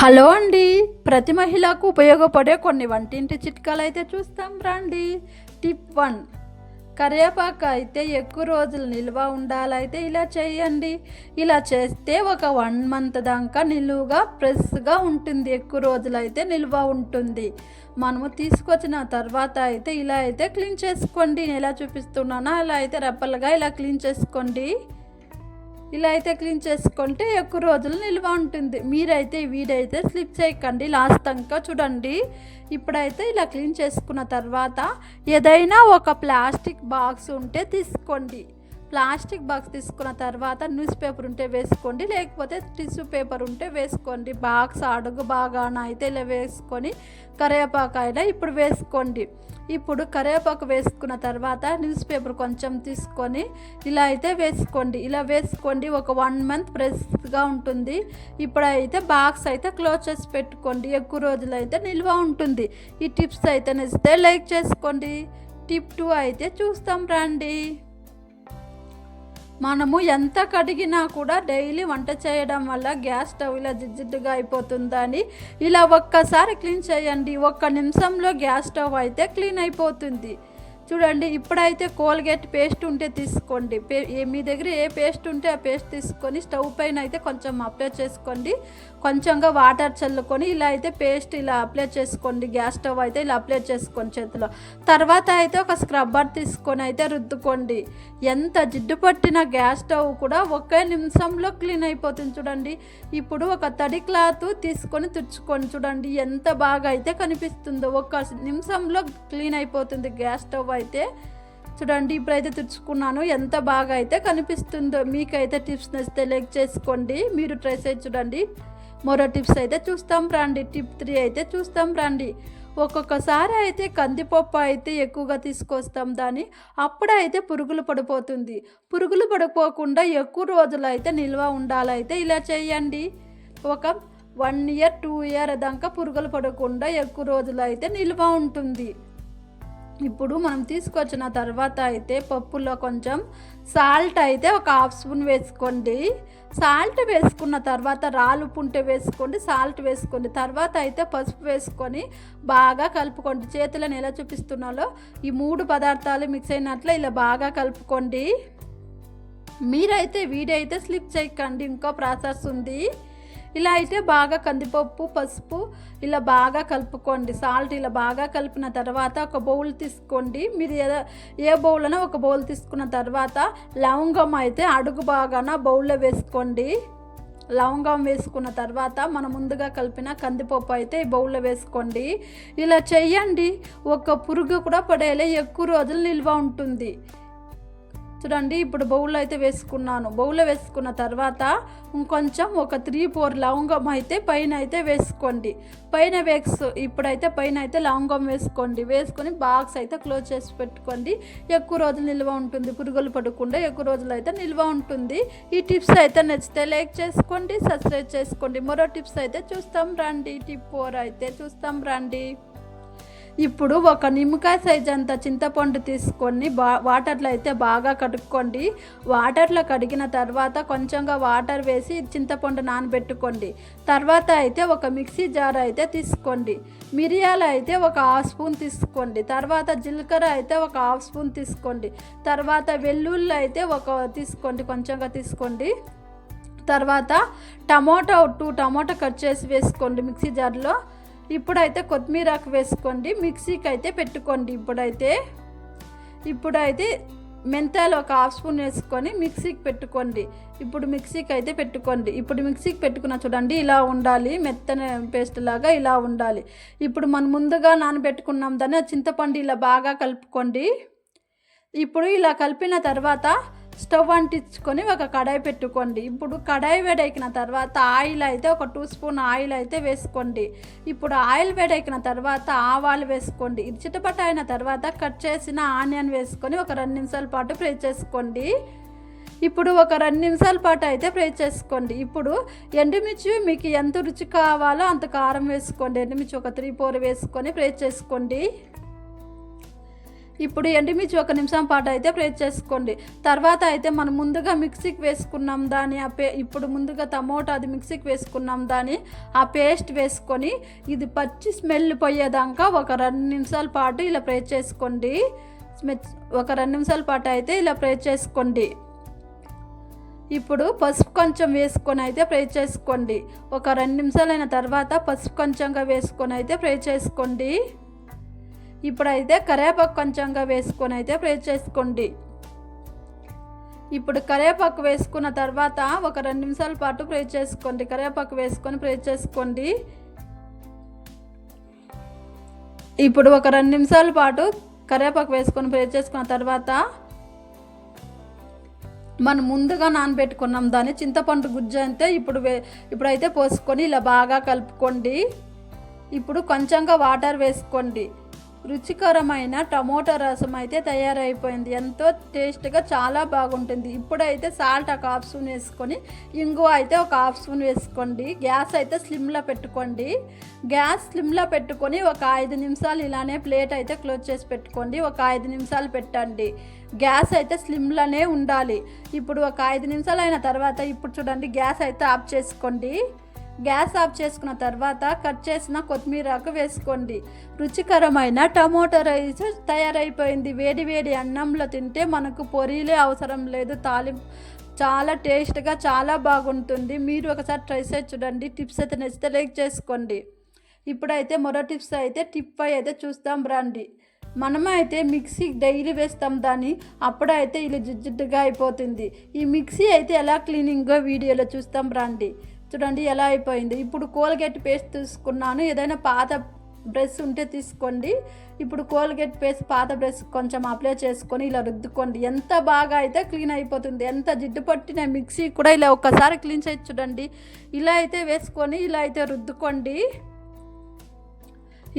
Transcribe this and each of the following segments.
Hello అండి. ప్రతి మహిళకు ఉపయోగపడే కొన్ని వంటింటి చిట్కాలు అయితే చూస్తాం రండి. టిప్ వన్ కరివేపాకు అయితే ఎక్కువ రోజులు నిల్వ ఉండాలైతే ఇలా చేయండి. ఇలా చేస్తే ఒక వన్ మంత్ దాకా నిలువుగా ఫ్రెష్గా ఉంటుంది. ఎక్కువ రోజులు అయితే నిల్వ ఉంటుంది. మనము తీసుకొచ్చిన తర్వాత అయితే ఇలా అయితే క్లీన్ చేసుకోండి. నేను ఎలా చూపిస్తున్నానో అలా అయితే రెప్పలుగా ఇలా క్లీన్ చేసుకోండి. ఇలా అయితే క్లీన్ చేసుకుంటే ఎక్కువ రోజులు నిల్వ ఉంటుంది. మీరైతే వీడైతే స్లిప్ చేయకండి. లాస్ట్ దాకా చూడండి. ఇప్పుడైతే ఇలా క్లీన్ చేసుకున్న తర్వాత ఏదైనా ఒక ప్లాస్టిక్ బాక్స్ ఉంటే తీసుకోండి. ప్లాస్టిక్ బాక్స్ తీసుకున్న తర్వాత న్యూస్ పేపర్ ఉంటే వేసుకోండి లేకపోతే టిష్యూ పేపర్ ఉంటే వేసుకోండి. బాక్స్ అడుగు బాగాన అయితే ఇలా వేసుకొని కరివేపాకు అయినా ఇప్పుడు వేసుకోండి. ఇప్పుడు కరివేపాకు వేసుకున్న తర్వాత న్యూస్ పేపర్ కొంచెం తీసుకొని ఇలా అయితే వేసుకోండి. ఇలా వేసుకోండి ఒక వన్ మంత్ ఫ్రెష్గా ఉంటుంది. ఇప్పుడైతే బాక్స్ అయితే క్లోజ్ చేసి పెట్టుకోండి. ఎక్కువ రోజులు అయితే నిల్వ ఉంటుంది. ఈ టిప్స్ అయితే నచ్చితే లైక్ చేసుకోండి. టిప్ టూ అయితే చూస్తాం రండి. మనము ఎంత కడిగినా కూడా డైలీ వంట చేయడం వల్ల గ్యాస్ స్టవ్ ఇలా జిడ్జిడ్డుగా అయిపోతుందని ఇలా ఒక్కసారి క్లీన్ చేయండి. ఒక్క నిమిషంలో గ్యాస్ స్టవ్ అయితే క్లీన్ అయిపోతుంది. చూడండి ఇప్పుడైతే కోల్గేట్ పేస్ట్ ఉంటే తీసుకోండి. పే ఏ- మీ దగ్గర ఏ పేస్ట్ ఉంటే ఆ పేస్ట్ తీసుకొని స్టవ్ పైన అయితే కొంచెం అప్లై చేసుకోండి. కొంచెంగా వాటర్ చల్లుకొని ఇలా అయితే పేస్ట్ ఇలా అప్లై చేసుకోండి. గ్యాస్ స్టవ్ అయితే ఇలా అప్లై చేసుకోండి చేతిలో. తర్వాత అయితే ఒక స్క్రబ్బర్ తీసుకొని అయితే రుద్దుకోండి. ఎంత జిడ్డు పట్టిన గ్యాస్ స్టవ్ కూడా ఒకే నిమిషంలో క్లీన్ అయిపోతుంది చూడండి. ఇప్పుడు ఒక తడి క్లాత్ తీసుకొని తుడుచుకొని చూడండి. ఎంత బాగా అయితే కనిపిస్తుందో. ఒక నిమిషంలో క్లీన్ అయిపోతుంది గ్యాస్ స్టవ్ అయితే చూడండి ఇప్పుడైతే తుడుచుకున్నాను ఎంత బాగా అయితే కనిపిస్తుందో మీకైతే టిప్స్ నచ్చితే లైక్ చేసుకోండి. మీరు ట్రై చేసి చూడండి. మరో టిప్స్ అయితే చూస్తాం రండి. టిప్ త్రీ అయితే చూస్తాం రండి. ఒక్కొక్కసారి అయితే కందిపప్పు అయితే ఎక్కువగా తీసుకొస్తాం దాన్ని. అప్పుడైతే పురుగులు పడిపోతుంది. పురుగులు పడిపోకుండా ఎక్కువ రోజులు అయితే నిల్వ ఉండాలైతే ఇలా చేయండి. ఒక వన్ ఇయర్ టూ ఇయర్ దాకా పురుగులు పడకుండా ఎక్కువ రోజులు అయితే నిల్వ ఉంటుంది. ఇప్పుడు మనం తీసుకొచ్చిన తర్వాత అయితే పప్పులో కొంచెం సాల్ట్ అయితే ఒక హాఫ్ స్పూన్ వేసుకోండి. సాల్ట్ వేసుకున్న తర్వాత రాలు పుంటే వేసుకోండి సాల్ట్ వేసుకోండి. తర్వాత అయితే పసుపు వేసుకొని బాగా కలుపుకోండి. చేతులను ఎలా చూపిస్తున్నాలో ఈ మూడు పదార్థాలు మిక్స్ అయినట్లు ఇలా బాగా కలుపుకోండి. మీరైతే వీడైతే స్లిప్ చేయకండి. ఇంకో ప్రాసెస్ ఉంది. ఇలా అయితే బాగా కందిపప్పు పసుపు ఇలా బాగా కలుపుకోండి. సాల్ట్ ఇలా బాగా కలిపిన తర్వాత ఒక బౌల్ తీసుకోండి. మీరు ఏ ఏ బౌల్ అయినా ఒక బౌల్ తీసుకున్న తర్వాత లవంగం అయితే అడుగు బాగాన బౌల్లో వేసుకోండి. లవంగం వేసుకున్న తర్వాత మనం ముందుగా కలిపిన కందిపప్పు అయితే ఈ బౌల్లో వేసుకోండి. ఇలా చెయ్యండి ఒక పురుగు కూడా పడేలా ఎక్కువ రోజులు నిల్వ ఉంటుంది. చూడండి ఇప్పుడు బౌల్లో అయితే వేసుకున్నాను. బౌల్లో వేసుకున్న తర్వాత ఇంకొంచెం ఒక త్రీ ఫోర్ లవంగం అయితే పైన అయితే వేసుకోండి. పైన వేక్స్ ఇప్పుడైతే పైన అయితే లవంగం వేసుకోండి. వేసుకొని బాక్స్ అయితే క్లోజ్ చేసి పెట్టుకోండి. ఎక్కువ రోజులు నిల్వ ఉంటుంది. పురుగులు పడకుండా ఎక్కువ రోజులు అయితే నిల్వ ఉంటుంది. ఈ టిప్స్ అయితే నచ్చితే లైక్ చేసుకోండి సబ్స్క్రైబ్ చేసుకోండి. మరో టిప్స్ అయితే చూస్తాం రండి. టిప్ ఫోర్ అయితే చూస్తాం రండి. ఇప్పుడు ఒక నిమ్మకాయ సైజ్ అంత చింతపండు తీసుకొని బా వాటర్లో అయితే బాగా కడుక్కోండి. వాటర్లో కడిగిన తర్వాత కొంచెంగా వాటర్ వేసి చింతపండు నానబెట్టుకోండి. తర్వాత అయితే ఒక మిక్సీ జార్ అయితే తీసుకోండి. మిరియాలు అయితే ఒక హాఫ్ స్పూన్ తీసుకోండి. తర్వాత జీలకర్ర అయితే ఒక హాఫ్ స్పూన్ తీసుకోండి. తర్వాత వెల్లుల్లి అయితే ఒక తీసుకోండి కొంచెంగా తీసుకోండి. తర్వాత టమోటా టూ టమోటా కట్ చేసి వేసుకోండి మిక్సీ జార్లో ఇప్పుడైతే కొత్తిమీరాకు వేసుకోండి మిక్సీకి అయితే పెట్టుకోండి ఇప్పుడైతే. ఇప్పుడైతే మెంతాలు ఒక హాఫ్ స్పూన్ వేసుకొని మిక్సీకి పెట్టుకోండి. ఇప్పుడు మిక్సీకి అయితే పెట్టుకోండి. ఇప్పుడు మిక్సీకి పెట్టుకున్న చూడండి ఇలా ఉండాలి మెత్తన పేస్ట్ లాగా ఇలా ఉండాలి. ఇప్పుడు మనం ముందుగా నానబెట్టుకున్నాం దాన్ని చింతపండు ఇలా బాగా కలుపుకోండి. ఇప్పుడు ఇలా కలిపిన తర్వాత స్టవ్ అంటించుకొని ఒక కడాయి పెట్టుకోండి. ఇప్పుడు కడాయి వేడెక్కిన తర్వాత ఆయిల్ అయితే ఒక టూ స్పూన్ ఆయిల్ అయితే వేసుకోండి. ఇప్పుడు ఆయిల్ వేడెక్కిన తర్వాత ఆవాలు వేసుకోండి. ఇది చిటపట అయిన తర్వాత కట్ చేసిన ఆనియన్ వేసుకొని ఒక రెండు నిమిషాల పాటు ఫ్రై చేసుకోండి. ఇప్పుడు ఒక రెండు నిమిషాల పాటు అయితే ఫ్రై చేసుకోండి. ఇప్పుడు ఎండుమిర్చి మీకు ఎంత రుచి కావాలో అంత కారం వేసుకోండి. ఎండుమిర్చి ఒక త్రీ ఫోర్ వేసుకొని ఫ్రై చేసుకోండి. ఇప్పుడు ఎండుమిర్చి ఒక నిమిషం పాటు అయితే ఫ్రై చేసుకోండి. తర్వాత అయితే మనం ముందుగా మిక్సీకి వేసుకున్నాం దాని ఆ పే ఇప్పుడు ముందుగా టమోటా అది మిక్సీకి వేసుకున్నాం దాని ఆ పేస్ట్ వేసుకొని ఇది పచ్చి స్మెల్ పోయేదాకా ఒక రెండు నిమిషాల పాటు ఇలా ఫ్రై చేసుకోండి. స్మె- ఒక రెండు నిమిషాల పాటు అయితే ఇలా ఫ్రై చేసుకోండి. ఇప్పుడు పసుపు కొంచెం వేసుకొని అయితే ఫ్రై చేసుకోండి. ఒక రెండు నిమిషాలైన తర్వాత పసుపు కొంచెంగా వేసుకొని అయితే ఫ్రై చేసుకోండి. ఇప్పుడైతే కరివేపాకు కొంచెంగా వేసుకొని అయితే ఫ్రై చేసుకోండి. ఇప్పుడు కరివేపాకు వేసుకున్న తర్వాత ఒక రెండు నిమిషాల పాటు ఫ్రై చేసుకోండి. కరివేపాకు వేసుకొని ఫ్రై చేసుకోండి. ఇప్పుడు ఒక రెండు నిమిషాల పాటు కరేపాకు వేసుకొని ఫ్రై చేసుకున్న తర్వాత మనం ముందుగా నానబెట్టుకున్నాం. దాన్ని చింతపండు గుజ్జు అంతే ఇప్పుడు వే ఇప్పుడైతే పోసుకొని ఇలా బాగా కలుపుకోండి. ఇప్పుడు కొంచెంగా వాటర్ వేసుకోండి. రుచికరమైన టమోటా రసం అయితే తయారైపోయింది. ఎంతో టేస్ట్గా చాలా బాగుంటుంది. ఇప్పుడైతే సాల్ట్ ఒక హాఫ్ స్పూన్ వేసుకొని ఇంగువ అయితే ఒక హాఫ్ స్పూన్ వేసుకోండి. గ్యాస్ అయితే స్లిమ్లో పెట్టుకోండి. గ్యాస్ స్లిమ్లో పెట్టుకొని ఒక ఐదు నిమిషాలు ఇలానే ప్లేట్ అయితే క్లోజ్ చేసి పెట్టుకోండి. ఒక ఐదు నిమిషాలు పెట్టండి. గ్యాస్ అయితే స్లిమ్లోనే ఉండాలి. ఇప్పుడు ఒక ఐదు నిమిషాలు అయిన తర్వాత ఇప్పుడు చూడండి గ్యాస్ అయితే ఆఫ్ చేసుకోండి. గ్యాస్ ఆఫ్ చేసుకున్న తర్వాత కట్ చేసిన కొత్తిమీరాకు వేసుకోండి. రుచికరమైన టమోటా రైస్ తయారైపోయింది. వేడి వేడి అన్నంలో తింటే మనకు పొరిలే అవసరం లేదు. తాలింపు చాలా టేస్ట్గా చాలా బాగుంటుంది. మీరు ఒకసారి ట్రై చేసి చూడండి. టిప్స్ అయితే నచ్చితే లైక్ చేసుకోండి. ఇప్పుడైతే మరో టిప్స్ అయితే టిప్ ఫైవ్ అయితే చూస్తాం రండి. మనమైతే మిక్సీ డైలీ వేస్తాం దాన్ని. అప్పుడైతే ఇలా జిడ్జిడ్డుగా అయిపోతుంది. ఈ మిక్సీ అయితే ఎలా క్లీనింగ్గా వీడియోలో చూస్తాం రండి. చూడండి ఎలా అయిపోయింది. ఇప్పుడు కోల్గేట్ పేస్ట్ తీసుకున్నాను. ఏదైనా పాత బ్రష్ ఉంటే తీసుకోండి. ఇప్పుడు కోల్గేట్ పేస్ట్ పాత బ్రష్ కొంచెం అప్లై చేసుకొని ఇలా రుద్దుకోండి. ఎంత బాగా అయితే క్లీన్ అయిపోతుంది. ఎంత జిడ్డు పట్టిన మిక్సీ కూడా ఇలా ఒక్కసారి క్లీన్ చేసి చూడండి. ఇలా అయితే వేసుకొని ఇలా అయితే రుద్దుకోండి.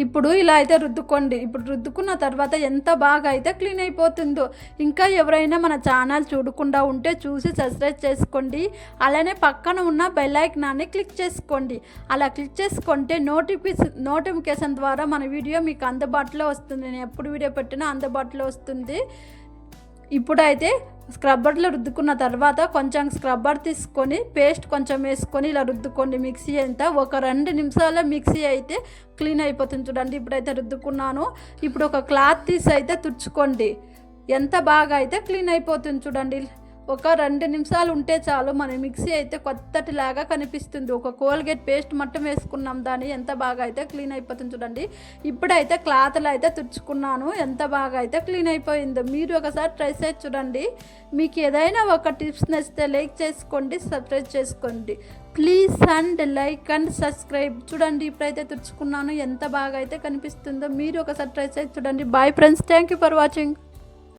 ఇప్పుడు ఇలా అయితే రుద్దుకోండి. ఇప్పుడు రుద్దుకున్న తర్వాత ఎంత బాగా అయితే క్లీన్ అయిపోతుందో. ఇంకా ఎవరైనా మన ఛానల్ చూడకుండా ఉంటే చూసి సబ్స్క్రైబ్ చేసుకోండి. అలానే పక్కన ఉన్న బెల్ ఐకనాన్ని క్లిక్ చేసుకోండి. అలా క్లిక్ చేసుకుంటే నోటిఫికేషన్ నోటిఫికేషన్ ద్వారా మన వీడియో మీకు అందుబాటులో వస్తుంది. నేను ఎప్పుడు వీడియో పెట్టినా అందుబాటులో వస్తుంది. ఇప్పుడైతే స్క్రబ్బర్లో రుద్దుకున్న తర్వాత కొంచెం స్క్రబ్బర్ తీసుకొని పేస్ట్ కొంచెం వేసుకొని ఇలా రుద్దుకోండి మిక్సీ అంతా. ఒక రెండు నిమిషాల మిక్సీ అయితే క్లీన్ అయిపోతుంది చూడండి. ఇప్పుడైతే రుద్దుకున్నాను. ఇప్పుడు ఒక క్లాత్ తీసి అయితే తుడుచుకోండి. ఎంత బాగా అయితే క్లీన్ అయిపోతుంది చూడండి. ఒక రెండు నిమిషాలు ఉంటే చాలు మన మిక్సీ అయితే కొత్తటిలాగా కనిపిస్తుంది. ఒక కోల్గేట్ పేస్ట్ మట్టం వేసుకున్నాం దాన్ని ఎంత బాగా అయితే క్లీన్ అయిపోతుంది చూడండి. ఇప్పుడైతే క్లాత్లు అయితే తుడుచుకున్నాను ఎంత బాగా అయితే క్లీన్ అయిపోయిందో. మీరు ఒకసారి ట్రై చేసి చూడండి. మీకు ఏదైనా ఒక టిప్స్ నచ్చితే లైక్ చేసుకోండి సబ్స్క్రైబ్ చేసుకోండి. Please and like and subscribe. చూడండి ఇప్పుడైతే తుడుచుకున్నాను ఎంత బాగా అయితే కనిపిస్తుందో. మీరు ఒకసారి ట్రై చేసి చూడండి. Bye friends thank you for watching